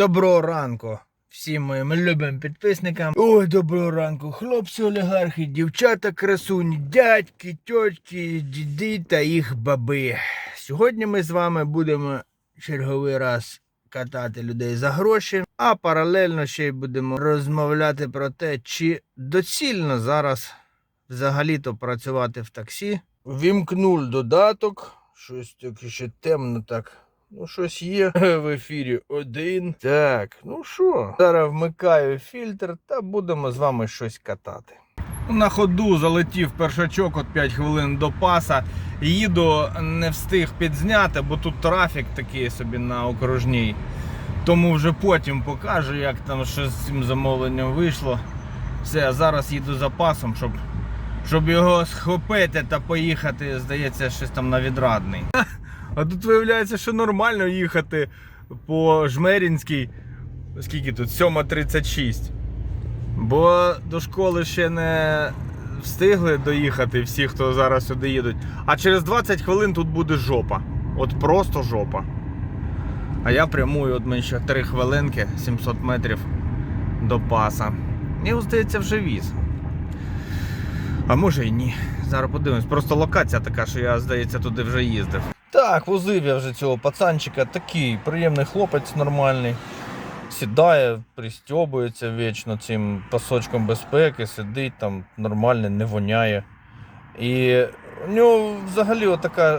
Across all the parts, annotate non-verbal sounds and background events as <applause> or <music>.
Доброго ранку всім моїм любим підписникам. Ой, доброго ранку, хлопці олігархи, дівчата красуні, дядьки, тьотки, діди та їх баби. Сьогодні ми з вами будемо черговий раз катати людей за гроші, а паралельно ще й будемо розмовляти про те, чи доцільно зараз взагалі-то працювати в таксі. Вімкнув додаток, щось таке ще темно так. Ну, щось є <laughs> в ефірі один. Так, ну що, зараз вмикаю фільтр та будемо з вами щось катати. На ходу залетів першачок от 5 хвилин до паса. Їду, не встиг підзняти, бо тут трафік такий собі на окружній. Тому вже потім покажу, як там що з цим замовленням вийшло. Все, а зараз їду за пасом, щоб, щоб його схопити та поїхати, здається, щось там на відрадний. <laughs> А тут виявляється, що нормально їхати по Жмерінській. Скільки тут? 7.36. Бо до школи ще не встигли доїхати всі, хто зараз сюди їдуть. А через 20 хвилин тут буде жопа. От просто жопа. А я прямую, от мені ще 3 хвилинки, 700 метрів до паса. І, здається, вже віз. А може і ні. Зараз подивимось. Просто локація така, що я, здається, туди вже їздив. Так, возив я вже цього пацанчика. Такий приємний хлопець нормальний. Сідає, пристьобується вічно цим пасочком безпеки, сидить там нормально, не воняє. І у нього взагалі отака,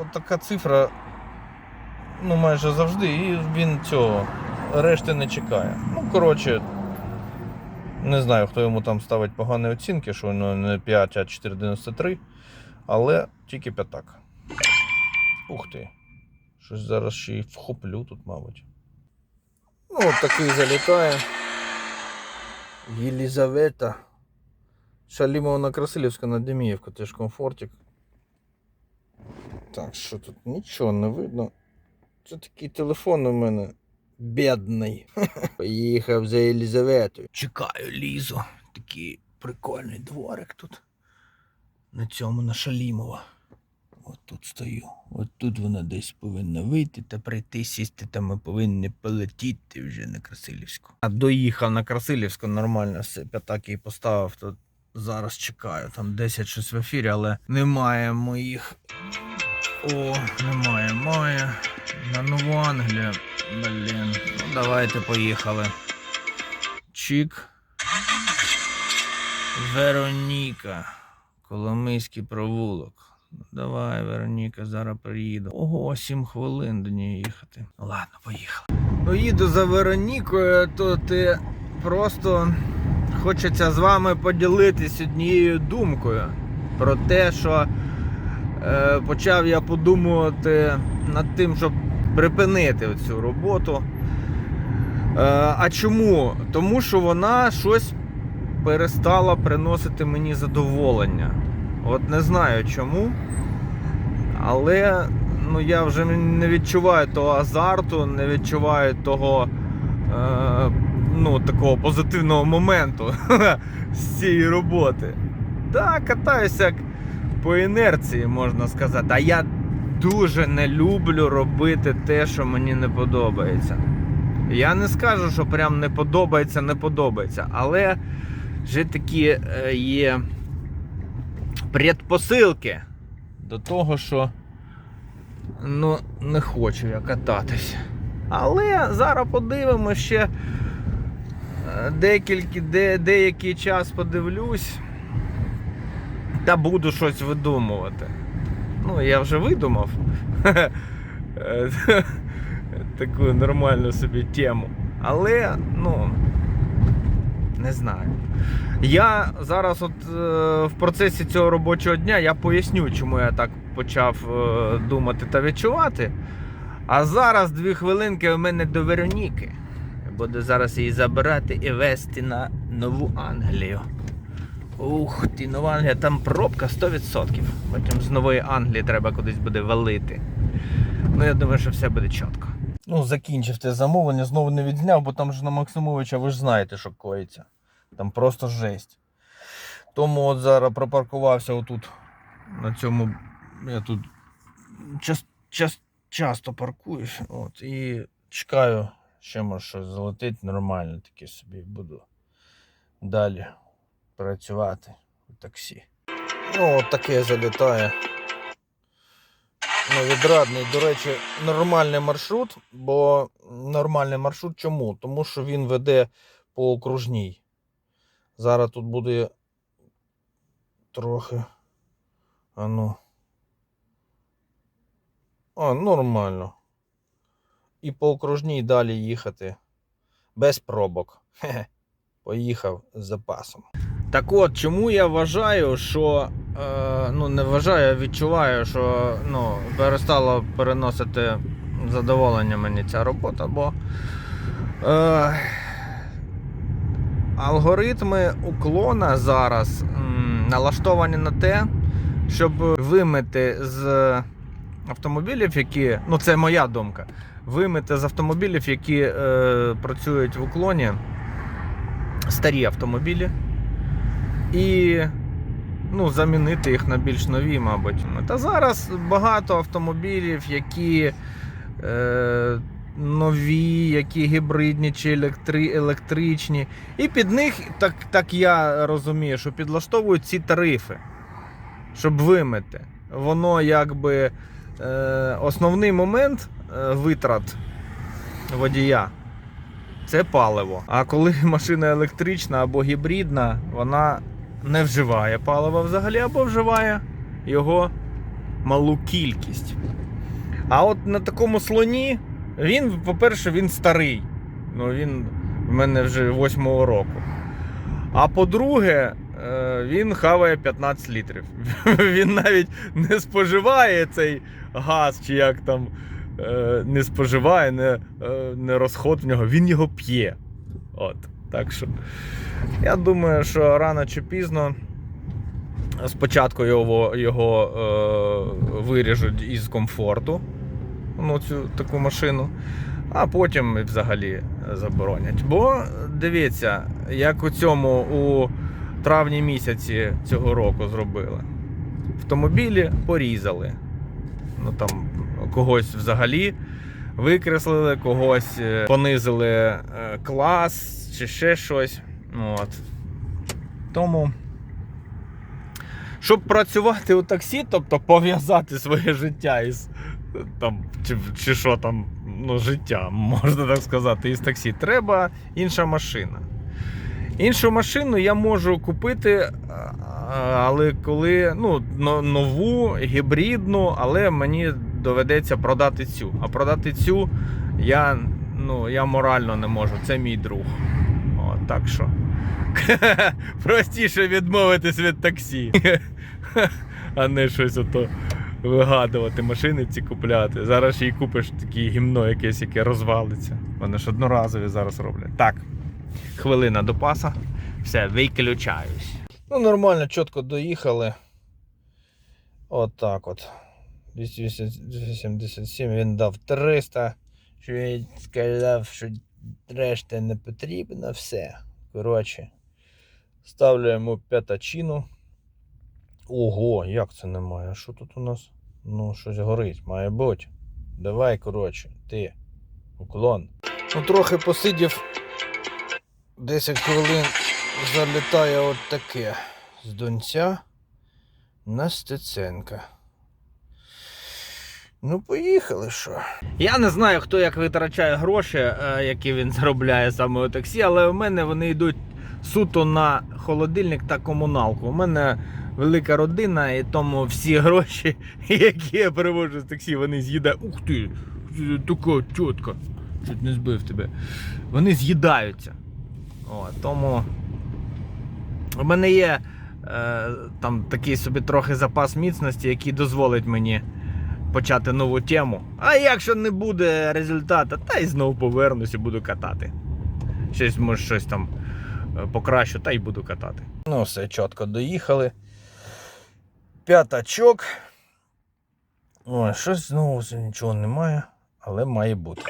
отака цифра ну, майже завжди, і він цього решти не чекає. Ну, коротше, не знаю, хто йому там ставить погані оцінки, що воно не 5, а 4,93, але тільки п'ятак. Ух ти. Щось зараз ще й вхоплю тут, мабуть. Ну, от такий залітає. Єлізавета. Шалімовна Красилівська на Деміївка, теж комфортик. Так, що тут нічого не видно. Це такий телефон у мене бідний. <laughs> Поїхав за Єлізаветою. Чекаю Лізу. Такий прикольний дворик тут. На цьому на Шалімова. От тут стою. От тут вона десь повинна вийти та прийти, сісти, та ми повинні полетіти вже на Красилівську. А доїхав на Красилівську нормально, все, п'ятак їй поставив, то зараз чекаю. Там 10 щось в ефірі, але немає моїх. О, немає, має. На Нову Англію. Блін. Ну давайте поїхали. Чик. Вероніка. Коломийський провулок. Давай, Вероніка, зараз приїду. Ого, 7 хвилин до неї їхати. Ладно, поїхали. Ну, їду за Веронікою, то ти просто хочеться з вами поділитись однією думкою про те, що е, почав я подумувати над тим, щоб припинити цю роботу. Е, а чому? Тому що вона щось перестала приносити мені задоволення. От не знаю чому. Але ну, я вже не відчуваю того азарту, не відчуваю того е, ну, такого позитивного моменту <laughs> з цієї роботи. Так, катаюся як по інерції, можна сказати. А я дуже не люблю робити те, що мені не подобається. Я не скажу, що прям не подобається, не подобається, але вже такі е, є предпосилки до того, що ну, не хочу я кататись. Але зараз подивимося ще е, декілька, де, деякий час подивлюсь та буду щось видумувати. Ну, я вже видумав <laughs> таку нормальну собі тему. Але, ну, не знаю. Я зараз, от е, в процесі цього робочого дня, я поясню, чому я так почав е, думати та відчувати. А зараз дві хвилинки у мене до Вероніки. Буду зараз її забирати і вести на Нову Англію. Ух ти, Нова Англія, там пробка 100%. Потім з Нової Англії треба кудись буде валити. Ну, я думаю, що все буде чітко. Ну, закінчив те замовлення, знову не відзняв, бо там ж на Максимовича ви ж знаєте, що коїться. Там просто жесть. Тому от зараз пропаркувався отут. На цьому я тут час, час, часто паркуюсь. От, і чекаю, ще може щось залетить нормально, таке собі буду далі працювати у таксі. Ну, от таке залітає. Невідрадний, до речі, нормальний маршрут, бо нормальний маршрут чому? Тому що він веде по окружній. Зараз тут буде трохи. А ну. А, нормально. І по окружній далі їхати. Без пробок. Хе-хе. Поїхав з запасом. Так от, чому я вважаю, що. Е, ну, не вважаю, а відчуваю, що ну, перестало переносити задоволення мені ця робота, бо. Е, алгоритми уклона зараз м, налаштовані на те, щоб вимити з автомобілів, які. Ну, це моя думка. Вимити з автомобілів, які е, працюють в уклоні, старі автомобілі. І ну, замінити їх на більш нові, мабуть. Та зараз багато автомобілів, які е, нові, які гібридні чи електри, електричні. І під них, так, так я розумію, що підлаштовують ці тарифи, щоб вимити. Воно якби е, основний момент е, витрат водія. Це паливо. А коли <laughs> машина електрична або гібридна, вона не вживає палива взагалі, або вживає його малу кількість. А от на такому слоні він, по-перше, він старий. Ну, він в мене вже восьмого року. А по-друге, е, він хаває 15 літрів. <laughs> Він навіть не споживає цей газ, чи як там е, не споживає, не, е, не розход в нього, він його п'є. От. Так що я думаю, що рано чи пізно спочатку його, його е, виріжуть із комфорту, ну, цю таку машину, а потім взагалі заборонять. Бо дивіться, як у цьому у травні місяці цього року зробили. Автомобілі порізали. Ну там когось взагалі викреслили, когось е, понизили е, клас чи ще щось. От. Тому, щоб працювати у таксі, тобто пов'язати своє життя із там, чи, чи що там, ну, життя, можна так сказати, із таксі, треба інша машина. Іншу машину я можу купити, але коли ну, нову, гібридну, але мені доведеться продати цю. А продати цю я, ну, я морально не можу. Це мій друг. Так що. <laughs> Простіше відмовитись від таксі. <laughs> а не щось ото вигадувати, машини ці купляти. Зараз ще купиш таке гімно якесь, яке розвалиться. Вони ж одноразові зараз роблять. Так, хвилина до паса. Все, виключаюсь. Ну, нормально, чітко доїхали. От так от. 287 він дав 300. Що він що решта не потрібно, все. Коротше, ставлю йому п'ятачину. Ого, як це немає? Що тут у нас? Ну, щось горить, має бути. Давай, коротше, ти. Уклон. Ну, трохи посидів. 10 хвилин залітає от таке. З донця на Стеценка. Ну, поїхали що. Я не знаю, хто як витрачає гроші, е, які він <laughs> заробляє саме у таксі, але у мене вони йдуть суто на холодильник та комуналку. У мене велика родина, і тому всі <laughs> гроші, які я перевожу з таксі, вони з'їдають. Ух ти! Така чітка. Чуть не збив тебе. Вони з'їдаються. О, тому у мене є е, там такий собі трохи запас міцності, який дозволить мені почати нову тему. А якщо не буде результату, та й знову повернусь і буду катати. Щось, може, щось там е, покращу, та й буду катати. Ну, все чітко доїхали. П'ятачок. Ой, щось знову нічого немає, але має бути.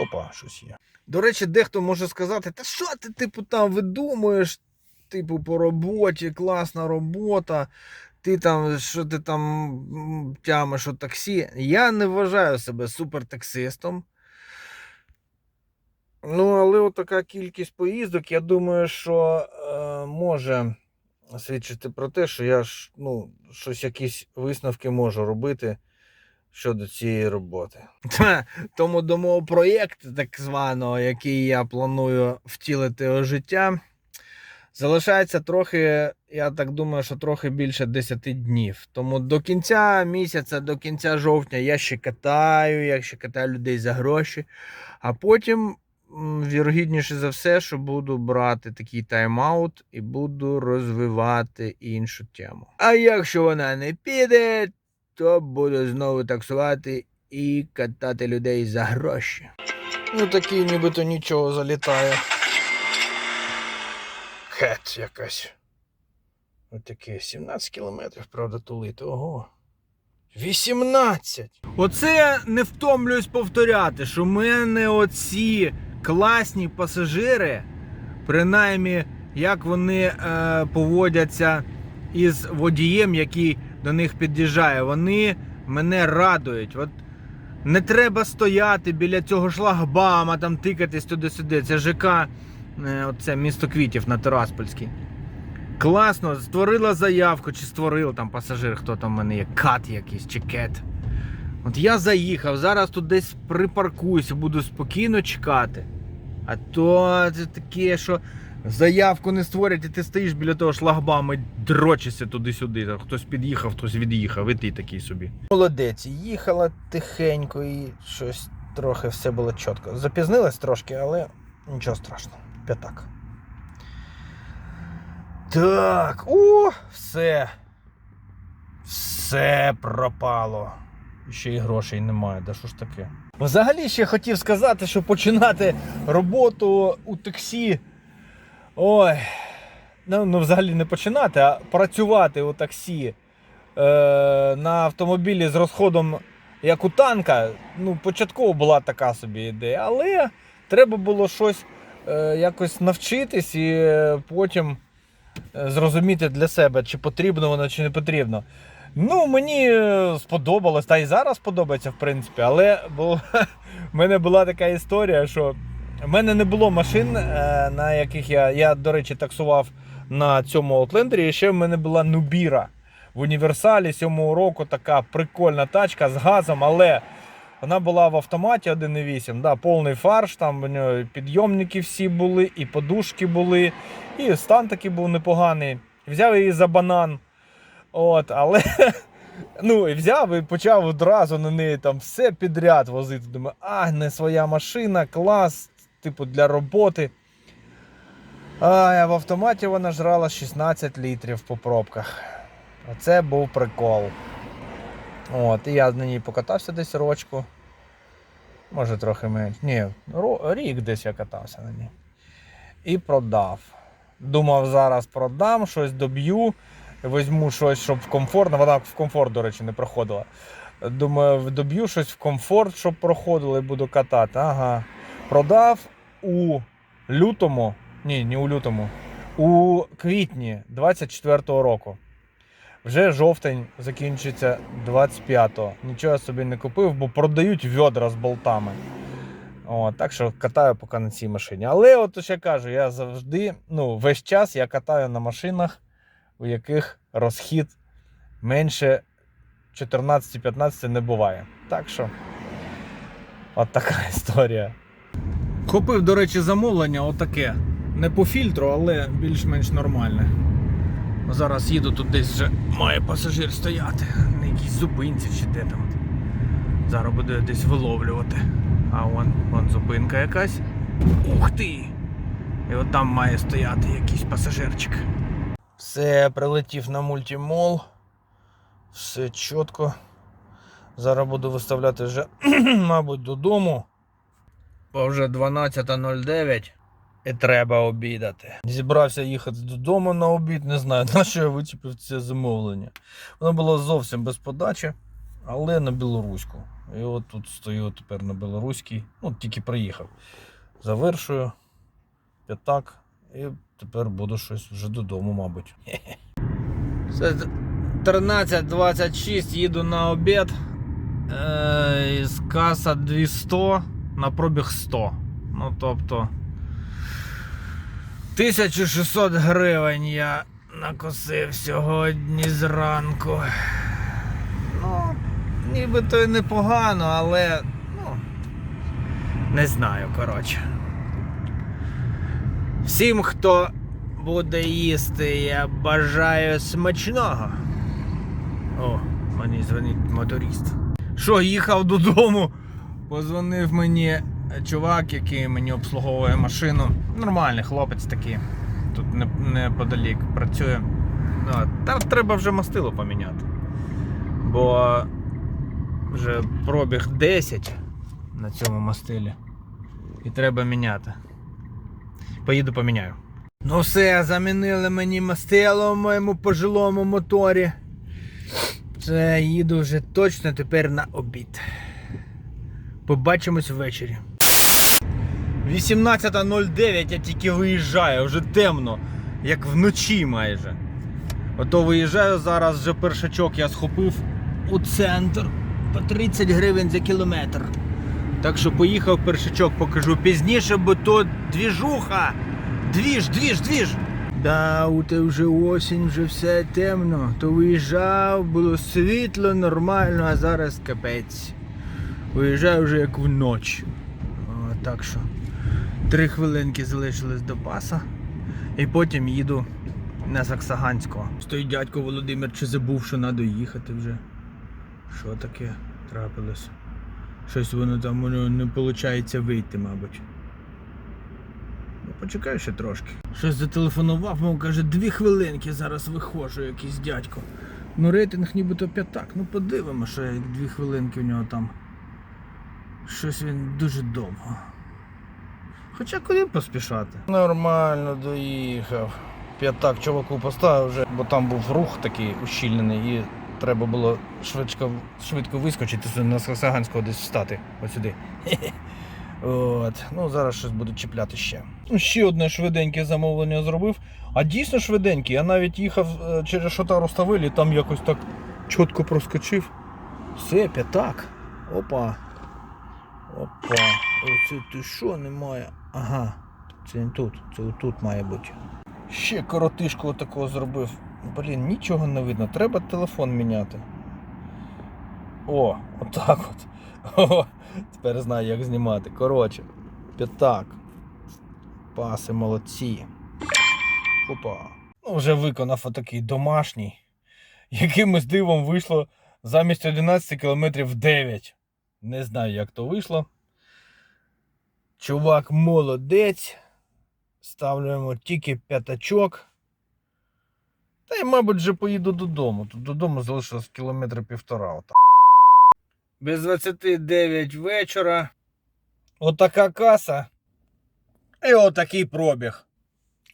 Опа, щось є. До речі, дехто може сказати, та що ти, типу, там видумуєш, типу, по роботі, класна робота, ти там, що ти там тямиш у таксі. Я не вважаю себе супертаксистом. Ну, але така кількість поїздок, я думаю, що е, може свідчити про те, що я ж ну, щось якісь висновки можу робити щодо цієї роботи. Тому до мого проєкту, так званого, який я планую втілити у життя, залишається трохи, я так думаю, що трохи більше 10 днів. Тому до кінця місяця, до кінця жовтня я ще катаю, я ще катаю людей за гроші, а потім. Вірогідніше за все, що буду брати такий тайм-аут і буду розвивати іншу тему. А якщо вона не піде, то буду знову таксувати і катати людей за гроші. Ну такий нібито нічого залітає. Кет якась. Отаке 17 кілометрів, правда, тулити. Ого. 18! Оце не втомлююсь повторяти, що в мене оці класні пасажири, принаймні, як вони е, поводяться із водієм, який до них під'їжджає, вони мене радують. От не треба стояти біля цього шлагбама, там тикатись туди-сюди. Це ЖК, оце місто квітів на Тераспольській. Класно, створила заявку, чи створив там пасажир, хто там в мене є, кат якийсь, чи кет. От я заїхав, зараз тут десь припаркуюся, буду спокійно чекати. А то це таке, що заявку не створять, і ти стоїш біля того шлагбама і дрочишся туди-сюди. Хтось під'їхав, хтось від'їхав, і ти такий собі. Молодець, їхала тихенько і щось трохи все було чітко. Запізнилась трошки, але нічого страшного. П'ятак. Так, о, все. Все пропало. Ще й грошей немає. Да що ж таке? Взагалі ще хотів сказати, що починати роботу у таксі. Ой. Ну, ну взагалі не починати, а працювати у таксі е, на автомобілі з розходом, як у танка. Ну, початково була така собі ідея, але треба було щось якось навчитись і е, потім е, зрозуміти для себе, чи потрібно воно, чи не потрібно. Ну, мені е, сподобалось, та і зараз подобається, в принципі, але бо, <laughs> в мене була така історія, що в мене не було машин, е, на яких я. Я, до речі, таксував на цьому Outlander, і ще в мене була Нубіра в універсалі сьомого року така прикольна тачка з газом, але вона була в автоматі 1.8, да, повний фарш, там у нього підйомники всі були, і подушки були, і стан такий був непоганий. Взяв її за банан. От, але <laughs> ну, взяв і почав одразу на неї там все підряд возити. Думаю, а, не своя машина, клас, типу для роботи. А, а в автоматі вона жрала 16 літрів по пробках. Оце був прикол. От, і я на ній покатався десь рочку. Може трохи менше. Ні, рік десь я катався на ній. І продав. Думав, зараз продам, щось доб'ю. Візьму щось, щоб в комфорт. Вона в комфорт, до речі, не проходила. Думаю, доб'ю щось в комфорт, щоб проходило і буду катати. Ага. Продав у лютому. Ні, не у лютому. У квітні 24-го року. Вже жовтень закінчиться 25-го. Нічого я собі не купив, бо продають відра з болтами. О, так що катаю поки на цій машині. Але от ще кажу, я завжди, ну, весь час я катаю на машинах, у яких розхід менше 14-15 не буває. Так що, от така <laughs> історія. Купив, до речі, замовлення отаке. Не по фільтру, але більш-менш нормальне. Зараз їду тут десь вже має пасажир стояти. На якійсь зупинці чи де там. Зараз буде десь виловлювати. А вон, вон зупинка якась. Ух ти! І от там має стояти якийсь пасажирчик. Все, прилетів на мультимол. Все чітко. Зараз буду виставляти вже, <clears throat> мабуть, додому. Бо вже 12.09 і треба обідати. Зібрався їхати додому на обід, не знаю, <laughs> на що я вичепив це замовлення. Воно було зовсім без подачі, але на білоруську. І от тут стою тепер на білоруській. Ну, тільки приїхав. Завершую п'ятак і тепер буду щось вже додому, мабуть. <laughs> Це 13.26, їду на обід. Е, із каса 200 на пробіг 100. Ну тобто 1600 гривень я накосив сьогодні зранку. Ну, нібито й непогано, але ну, не знаю, коротше. Всім, хто буде їсти, я бажаю смачного. О, мені дзвонить моторист. Що, їхав додому, позвонив мені чувак, який мені обслуговує машину. Нормальний хлопець такий. Тут неподалік працює. Та треба вже мастило поміняти. Бо вже пробіг 10 на цьому мастилі. І треба міняти. Поїду поміняю. Ну все, замінили мені мастило в моєму пожилому моторі. Це їду вже точно тепер на обід. Побачимось ввечері. 18.09 я тільки виїжджаю, вже темно, як вночі майже. Ото виїжджаю зараз вже першачок я схопив у центр по 30 гривень за кілометр. Так що поїхав першачок, покажу пізніше, бо то двіжуха. Двіж, двіж, двіж. Да, у те вже осінь, вже все темно. То виїжджав, було світло, нормально, а зараз капець. Виїжджаю вже як вночі. Так що три хвилинки залишились до паса. І потім їду на Саксаганського. Стоїть дядько Володимир, чи забув, що треба їхати вже. Що таке трапилось? Щось воно там воно не виходить вийти, мабуть. Ну, почекай ще трошки. Щось зателефонував, мов каже, дві хвилинки зараз виходжу, якийсь дядько. Ну рейтинг нібито п'ятак. Ну подивимо, що дві хвилинки в нього там. Щось він дуже довго. Хоча куди поспішати? Нормально доїхав. П'ятак чуваку поставив вже, бо там був рух такий ущільнений і треба було швидко, швидко вискочити на Саганського десь встати. Ось сюди. <laughs> От. Ну, зараз щось буду чіпляти ще. Ну, ще одне швиденьке замовлення зробив. А дійсно швиденьке. Я навіть їхав е, через Шотару Ставилі, там якось так чітко проскочив. Все, п'ятак. Опа. Опа. Оце ти що немає? Ага. Це не тут, це тут має бути. Ще коротишку такого зробив. Блін, нічого не видно. Треба телефон міняти. О, отак от. <laughs> О, тепер знаю, як знімати. Коротше, п'ятак. Паси молодці. Опа. Ну, вже виконав отакий домашній. Якимось дивом вийшло замість 11 км 9. Не знаю, як то вийшло. Чувак молодець. Ставлюємо тільки п'ятачок. Та й, мабуть, вже поїду додому. Тут додому залишилось кілометри півтора. Отак. Без 29 вечора. Отака каса. І отакий пробіг.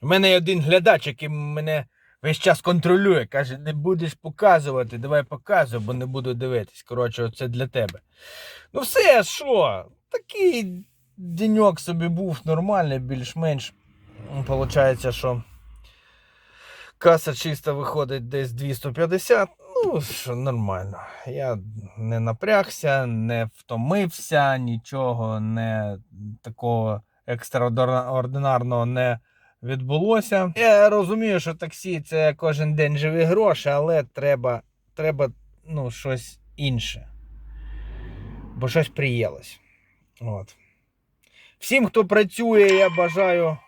У мене є один глядач, який мене весь час контролює. Каже, не будеш показувати, давай показуй, бо не буду дивитись. Коротше, оце для тебе. Ну все, що? Такий деньок собі був нормальний, більш-менш. Получається, що каса чисто виходить десь 250. Ну, що нормально. Я не напрягся, не втомився, нічого не такого екстраординарного не відбулося. Я розумію, що таксі це кожен день живі гроші, але треба, треба ну, щось інше. Бо щось приїлось. От. Всім, хто працює, я бажаю.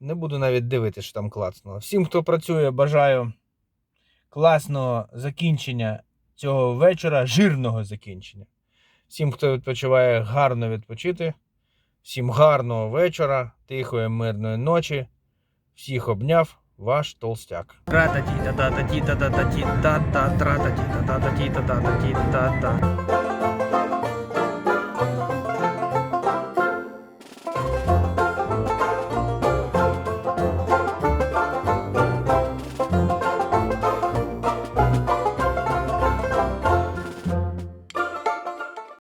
Не буду навіть дивитися, що там класно. Всім, хто працює, бажаю класного закінчення цього вечора, жирного закінчення. Всім, хто відпочиває, гарно відпочити. Всім гарного вечора, тихої, мирної ночі. Всіх обняв, ваш толстяк. Тра-та-ті-та-та-та-ті-та-та-та-ті-та-та, тра-та-ті-та-та-та-ті-та-та-та-ті-та-та.